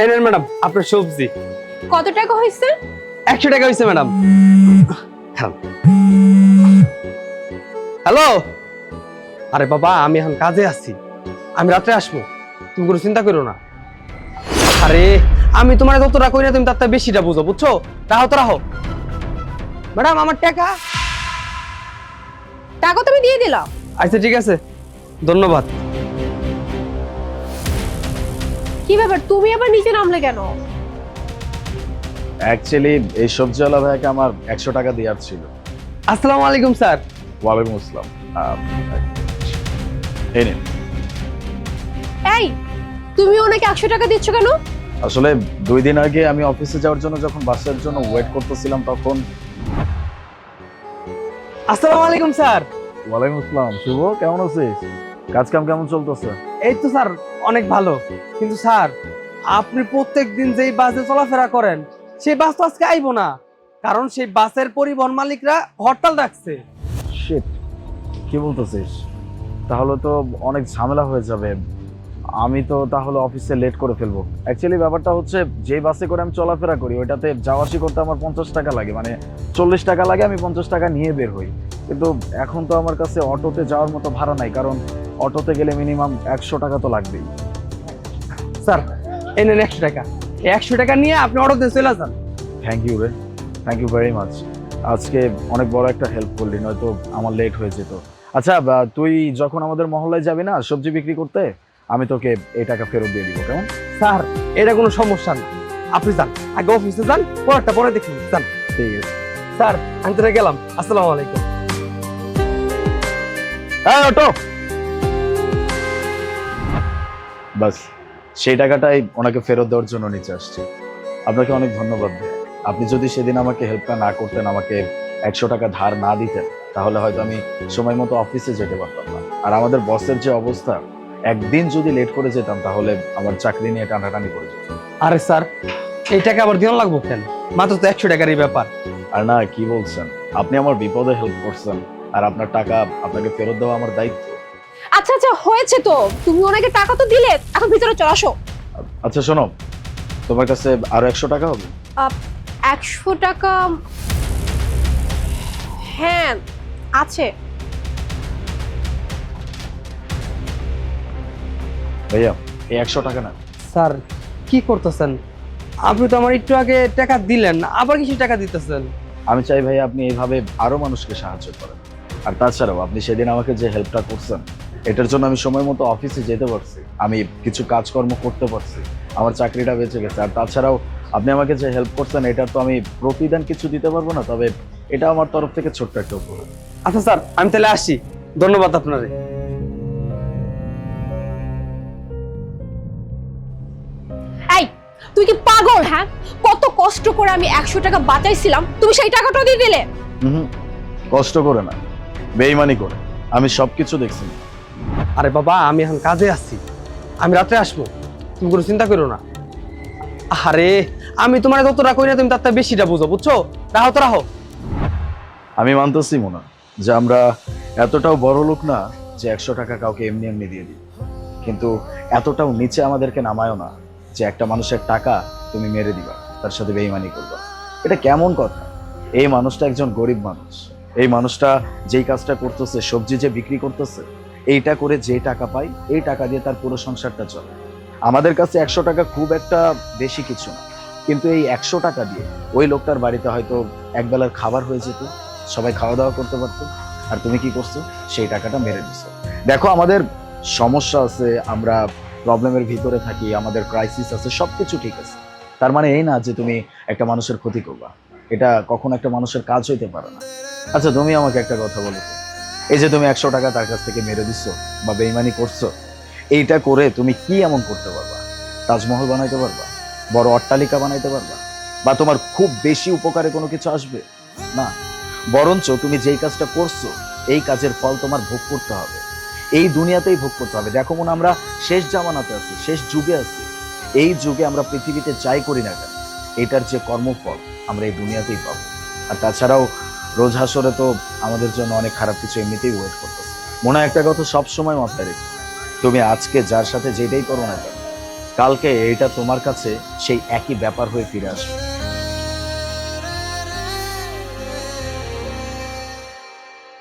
এই নেন ম্যাডাম আপনার সবজি। কত টাকা হয়েছে একশো টাকা হয়েছে ম্যাডাম। হ্যালো। আরে বাবা আমি এখন কাজে আছি। আমি রাত্রে আসব। তুমি কোনো চিন্তা করো না। আরে আমি তোমার যতটা করি না তুমি তার বেশিটা বুঝো বুঝছ? রাহো তো রাহো। ম্যাডাম আমার টাকা? টাকা তুমি দিয়ে দিলাম। আচ্ছা ঠিক আছে। ধন্যবাদ। কি ব্যাপার? তুমি আবার নিচে নামলে কেন? অ্যাকচুয়ালি এই সবজিওয়ালা ভাইয়াকে আমার একশো টাকা দেওয়ার ছিল। আসসালামু আলাইকুম স্যার। ওয়ালাইকুম আসসালাম। এই নিন। এই তুমি ওনাকে একশো টাকা দিচ্ছ কেন? আসলে দুই দিন আগে আমি অফিসে যাওয়ার জন্য যখন বাসের জন্য ওয়েট করতেছিলাম তখন আসসালামু আলাইকুম স্যার। ওয়ালাইকুম আসসালাম শুভ? কেমন আছিস? কাজ কাম কেমন চলতেছে? এই তো স্যার, অনেক ভালো। কিন্তু স্যার, আপনি প্রত্যেক দিন যেই বাসে চলাফেরা করেন, সেই বাস তো আজকে আইবো না। কারণ সেই বাসের পরিবহন মালিকরা হরতাল ডাকছে। কি বলতেছিস? তাহলে তো অনেক ঝামেলা হয়ে যাবে। আমি তো তাহলে অফিসে লেট করে ফেলব। অ্যাকচুয়ালি ব্যাপারটা হচ্ছে যে বাসে করে আমি চলাফেরা করি, ওইটাতে যাওয়া আসি করতে আমার পঞ্চাশ টাকা লাগে। মানে চল্লিশ টাকা লাগে, আমি পঞ্চাশ টাকা নিয়ে বের হই। কিন্তু এখন তো আমার কাছে অটোতে যাওয়ার মতো ভাড়া নাই, কারণ অটোতে গেলে মিনিমাম একশো টাকা তো লাগবেই। স্যার এই নেন একশো টাকা। একশো টাকা নিয়ে আপনি অটোতে চলে যান। থ্যাংক ইউ রে। থ্যাংক ইউ ভেরি মাচ আজকে অনেক বড় একটা হেল্প করলি নয়তো আমার লেট হয়ে যেত। আচ্ছা তুই যখন আমাদের মহল্লায় যাবি না সবজি বিক্রি করতে আমি তোকে এই টাকা ফেরত দিয়ে দিব কেমন? স্যার এটা কোনো সমস্যা না। আপনি যান। আগে অফিসে যান পরেরটা পরে দেখুন যান। ঠিক আছে। স্যার আমি তো গেলাম। আসসালামু আলাইকুম। হ্যাঁ অটো! বাস সেই টাকাটাই ওনাকে ফেরত দেওয়ার জন্য নিচে আসছি। আপনাকে অনেক ধন্যবাদ আপনি যদি সেদিন আমাকে হেল্পটা না করতেন আমাকে একশো টাকা ধার না দিতেন তাহলে হয়তো আমি সময় মতো অফিসে যেতে পারতাম না। আর আমাদের বসের যে অবস্থা একদিন যদি লেট করে যেতাম তাহলে আমার চাকরি নিয়ে টানাটানি করে যেত আরে স্যার এই টাকা আবার দিন লাগবো কেন? মাত্র তো একশো টাকারই ব্যাপার। আর না কি বলছেন? আপনি আমার বিপদে হেল্প করছেন আর আপনার টাকা আপনাকে ফেরত দেওয়া আমার দায়িত্ব। আচ্ছা আচ্ছা হয়েছে তো। তুমি ওনাকে টাকা তো দিলে এখন ভিতরে চলে আসো। আচ্ছা শোনো তোমার কাছে আরও একশো টাকা হবে? একশো টাকা হ্যাঁ আছে। ভাইয়া এই একশো টাকা না। স্যার কি করতেছেন? আপনি তো আমার একটু আগে টাকা দিলেন আবার কিছু টাকা দিতেছেন। আমি চাই ভাই আপনি এইভাবে আরও মানুষকে সাহায্য করেন। আর তাছাড়াও আপনি সেদিন আমাকে যে হেল্পটা করছেন এটার জন্য আমি সময় মতো অফিসে যেতে পারছি। আমি কিছু কাজকর্ম করতে পারছি। আমার চাকরিটা বেঁচে গেছে। আর তাছাড়াও আপনি আমাকে যে হেল্প করছেন এটার তো আমি প্রতিদান কিছু দিতে পারব না তবে এটা আমার তরফ থেকে ছোট্ট একটা উপহার। আচ্ছা স্যার আমি তাহলে আসি। ধন্যবাদ আপনারে। এই তুই কি পাগল হ্যাঁ? কত কষ্ট করে আমি একশো টাকা বাঁচাইছিলাম তুমি সেই টাকাটাও দিয়ে দিলে? হুম কষ্ট করে না বেইমানি করে। আমি সবকিছু দেখছি। আরে বাবা, আমি এখন কাজে আছি। আমি রাত্রে আসব। তুমি কোনো চিন্তা করো না। আরে আমি তোমার যতটা করি না তুমি তার বেশিটা বুঝো, বুঝছ? রাহো তো রাহো। আমি মানতেছি মনে, যে আমরা এতটাও বড় লোক না যে একশো টাকা কাউকে এমনি এমনি দিয়ে দিই। কিন্তু এতটাও নিচে আমাদেরকে নামায়ও না যে একটা মানুষের টাকা তুমি মেরে দিবা, তার সাথে বেইমানি করবা। এটা কেমন কথা? এই মানুষটা একজন গরিব মানুষ। এই মানুষটা যেই কাজটা করতেছে, সবজি যে বিক্রি করতেছে এইটা করে যে টাকা পাই, এই টাকা দিয়ে তার পুরো সংসারটা চলে। আমাদের কাছে একশো টাকা খুব একটা বেশি কিছু না। কিন্তু এই একশো টাকা দিয়ে ওই লোকটার বাড়িতে হয়তো একবেলার খাবার হয়ে যেত, সবাই খাওয়া দাওয়া করতে পারতো। আর তুমি কি করছ? সেই টাকাটা মেরে দিছো। দেখো, আমাদের সমস্যা আছে, আমরা প্রবলেমের ভিতরে থাকি, আমাদের ক্রাইসিস আছে, সবকিছু ঠিক আছে। তার মানে এই না যে তুমি একটা মানুষের ক্ষতি করবা। এটা কখনো একটা মানুষের কাজ হইতে পারে না। আচ্ছা তুমি আমাকে একটা কথা বলো। এই যে তুমি একশো টাকা তার কাছ থেকে মেরে দিচ্ছ বা বেইমানি করছ, এইটা করে তুমি কি এমন করতে পারবা? তাজমহল বানাইতে পারবা? বড় অট্টালিকা বানাইতে পারবা? বা তোমার খুব বেশি উপকারে কোনো কিছু আসবে? না। বরঞ্চ তুমি যেই কাজটা করছ, এই কাজের ফল তোমার ভোগ করতে হবে। এই দুনিয়াতেই ভোগ করতে হবে। দেখো মনে আমরা শেষ জামানাতে আছি, শেষ যুগে আছি। এই যুগে আমরা পৃথিবীতে যাই করি না কেন, এটার যে কর্মফল আমরা এই দুনিয়াতেই পাবো। আর তাছাড়াও রোজ হাসরে তো আমাদের জন্য অনেক খারাপ কিছু এমনিতেই ওয়েট করতেছে। মনে একটা কথা সবসময় মাথায় রেখো তুমি আজকে যার সাথে যেটাই করো না কালকে এটা তোমার কাছে সেই একই ব্যাপার হয়ে ফিরে আসবে।